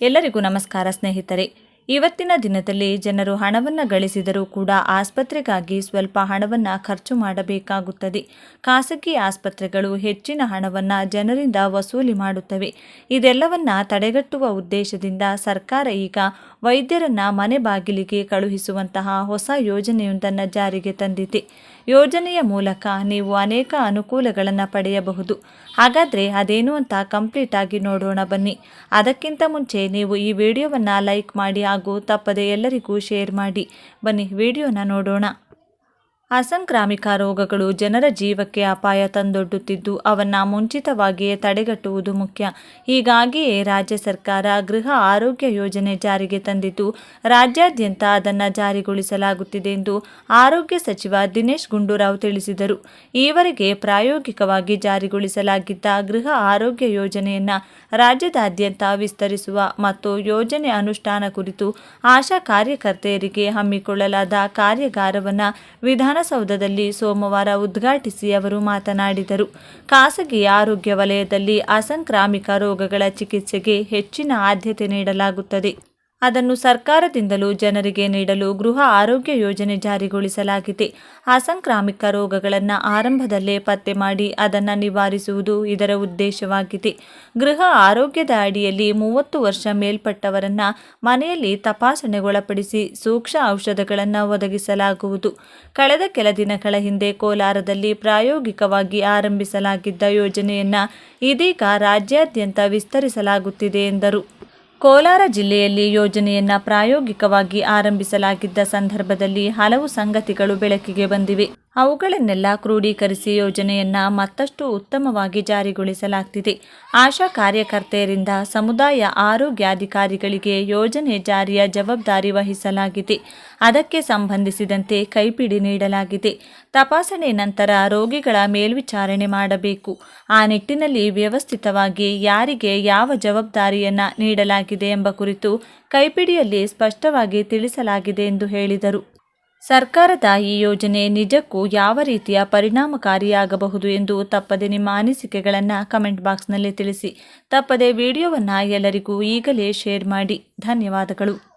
ಎಲ್ಲರಿಗೂ ನಮಸ್ಕಾರ, ಸ್ನೇಹಿತರೆ. ಇವತ್ತಿನ ದಿನದಲ್ಲಿ ಜನರು ಹಣವನ್ನು ಗಳಿಸಿದರೂ ಕೂಡ ಆಸ್ಪತ್ರೆಗಾಗಿ ಸ್ವಲ್ಪ ಹಣವನ್ನು ಖರ್ಚು ಮಾಡಬೇಕಾಗುತ್ತದೆ. ಖಾಸಗಿ ಆಸ್ಪತ್ರೆಗಳು ಹೆಚ್ಚಿನ ಹಣವನ್ನು ಜನರಿಂದ ವಸೂಲಿ ಮಾಡುತ್ತವೆ. ಇದೆಲ್ಲವನ್ನ ತಡೆಗಟ್ಟುವ ಉದ್ದೇಶದಿಂದ ಸರ್ಕಾರ ಈಗ ವೈದ್ಯರನ್ನ ಮನೆ ಬಾಗಿಲಿಗೆ ಕಳುಹಿಸುವಂತಹ ಹೊಸ ಯೋಜನೆಯೊಂದನ್ನು ಜಾರಿಗೆ ತಂದಿದೆ. ಯೋಜನೆಯ ಮೂಲಕ ನೀವು ಅನೇಕ ಅನುಕೂಲಗಳನ್ನು ಪಡೆಯಬಹುದು. ಹಾಗಾದರೆ ಅದೇನು ಅಂತ ಕಂಪ್ಲೀಟ್ ಆಗಿ ನೋಡೋಣ ಬನ್ನಿ. ಅದಕ್ಕಿಂತ ಮುಂಚೆ ನೀವು ಈ ವಿಡಿಯೋವನ್ನು ಲೈಕ್ ಮಾಡಿ ಹಾಗೂ ತಪ್ಪದೆ ಎಲ್ಲರಿಗೂ ಶೇರ್ ಮಾಡಿ. ಬನ್ನಿ, ವಿಡಿಯೋನ ನೋಡೋಣ. ಅಸಂಕ್ರಾಮಿಕ ರೋಗಗಳು ಜನರ ಜೀವಕ್ಕೆ ಅಪಾಯ ತಂದೊಡ್ಡುತ್ತಿದ್ದು, ಅವನ್ನ ಮುಂಚಿತವಾಗಿಯೇ ತಡೆಗಟ್ಟುವುದು ಮುಖ್ಯ. ಹೀಗಾಗಿಯೇ ರಾಜ್ಯ ಸರ್ಕಾರ ಗೃಹ ಆರೋಗ್ಯ ಯೋಜನೆ ಜಾರಿಗೆ ತಂದಿದ್ದು, ರಾಜ್ಯಾದ್ಯಂತ ಅದನ್ನು ಜಾರಿಗೊಳಿಸಲಾಗುತ್ತಿದೆ ಎಂದು ಆರೋಗ್ಯ ಸಚಿವ ದಿನೇಶ್ ಗುಂಡೂರಾವ್ ತಿಳಿಸಿದರು. ಈವರೆಗೆ ಪ್ರಾಯೋಗಿಕವಾಗಿ ಜಾರಿಗೊಳಿಸಲಾಗಿದ್ದ ಗೃಹ ಆರೋಗ್ಯ ಯೋಜನೆಯನ್ನು ರಾಜ್ಯದಾದ್ಯಂತ ವಿಸ್ತರಿಸುವ ಮತ್ತು ಯೋಜನೆ ಅನುಷ್ಠಾನ ಕುರಿತು ಆಶಾ ಕಾರ್ಯಕರ್ತೆಯರಿಗೆ ಹಮ್ಮಿಕೊಳ್ಳಲಾದ ಕಾರ್ಯಾಗಾರವನ್ನು ವಿಧಾನಸೌಧದಲ್ಲಿ ಸೋಮವಾರ ಉದ್ಘಾಟಿಸಿ ಅವರು ಮಾತನಾಡಿದರು. ಖಾಸಗಿ ಆರೋಗ್ಯ ವಲಯದಲ್ಲಿ ಅಸಂಕ್ರಾಮಿಕ ರೋಗಗಳ ಚಿಕಿತ್ಸೆಗೆ ಹೆಚ್ಚಿನ ಆದ್ಯತೆ ನೀಡಲಾಗುತ್ತದೆ. ಅದನ್ನು ಸರ್ಕಾರದಿಂದಲೂ ಜನರಿಗೆ ನೀಡಲು ಗೃಹ ಆರೋಗ್ಯ ಯೋಜನೆ ಜಾರಿಗೊಳಿಸಲಾಗಿದೆ. ಅಸಂಕ್ರಾಮಿಕ ರೋಗಗಳನ್ನು ಆರಂಭದಲ್ಲೇ ಪತ್ತೆ ಮಾಡಿ ಅದನ್ನು ನಿವಾರಿಸುವುದು ಇದರ ಉದ್ದೇಶವಾಗಿದೆ. ಗೃಹ ಆರೋಗ್ಯದ ಅಡಿಯಲ್ಲಿ ಮೂವತ್ತು ವರ್ಷ ಮೇಲ್ಪಟ್ಟವರನ್ನು ಮನೆಯಲ್ಲಿ ತಪಾಸಣೆಗೊಳಪಡಿಸಿ ಸೂಕ್ಷ್ಮ ಔಷಧಗಳನ್ನು ಒದಗಿಸಲಾಗುವುದು. ಕಳೆದ ಕೆಲ ದಿನಗಳ ಹಿಂದೆ ಕೋಲಾರದಲ್ಲಿ ಪ್ರಾಯೋಗಿಕವಾಗಿ ಆರಂಭಿಸಲಾಗಿದ್ದ ಯೋಜನೆಯನ್ನು ಇದೀಗ ರಾಜ್ಯಾದ್ಯಂತ ವಿಸ್ತರಿಸಲಾಗುತ್ತಿದೆ ಎಂದರು. ಕೋಲಾರ ಜಿಲ್ಲೆಯಲ್ಲಿ ಯೋಜನೆಯನ್ನ ಪ್ರಾಯೋಗಿಕವಾಗಿ ಆರಂಭಿಸಲಾಗಿದ್ದ ಸಂದರ್ಭದಲ್ಲಿ ಹಲವು ಸಂಗತಿಗಳು ಬೆಳಕಿಗೆ ಬಂದಿವೆ. ಅವುಗಳನ್ನೆಲ್ಲ ಕ್ರೋಢೀಕರಿಸಿ ಯೋಜನೆಯನ್ನ ಮತ್ತಷ್ಟು ಉತ್ತಮವಾಗಿ ಜಾರಿಗೊಳಿಸಲಾಗ್ತಿದೆ. ಆಶಾ ಕಾರ್ಯಕರ್ತೆಯರಿಂದ ಸಮುದಾಯ ಆರೋಗ್ಯಾಧಿಕಾರಿಗಳಿಗೆ ಯೋಜನೆ ಜಾರಿಯ ಜವಾಬ್ದಾರಿ ವಹಿಸಲಾಗಿದೆ. ಅದಕ್ಕೆ ಸಂಬಂಧಿಸಿದಂತೆ ಕೈಪಿಡಿ ನೀಡಲಾಗಿದೆ. ತಪಾಸಣೆ ನಂತರ ರೋಗಿಗಳ ಮೇಲ್ವಿಚಾರಣೆ ಮಾಡಬೇಕು. ಆ ನಿಟ್ಟಿನಲ್ಲಿ ವ್ಯವಸ್ಥಿತವಾಗಿ ಯಾರಿಗೆ ಯಾವ ಜವಾಬ್ದಾರಿಯನ್ನ ನೀಡಲಾಗಿದೆ ಎಂಬ ಕುರಿತು ಕೈಪಿಡಿಯಲ್ಲಿ ಸ್ಪಷ್ಟವಾಗಿ ತಿಳಿಸಲಾಗಿದೆ ಎಂದು ಹೇಳಿದರು. ಸರ್ಕಾರದ ಈ ಯೋಜನೆ ನಿಜಕ್ಕೂ ಯಾವ ರೀತಿಯ ಪರಿಣಾಮಕಾರಿಯಾಗಬಹುದು ಎಂದು ತಪ್ಪದೆ ನಿಮ್ಮ ಅನಿಸಿಕೆಗಳನ್ನು ಕಮೆಂಟ್ ಬಾಕ್ಸ್ನಲ್ಲಿ ತಿಳಿಸಿ. ತಪ್ಪದೆ ವಿಡಿಯೋವನ್ನು ಎಲ್ಲರಿಗೂ ಈಗಲೇ ಶೇರ್ ಮಾಡಿ. ಧನ್ಯವಾದಗಳು.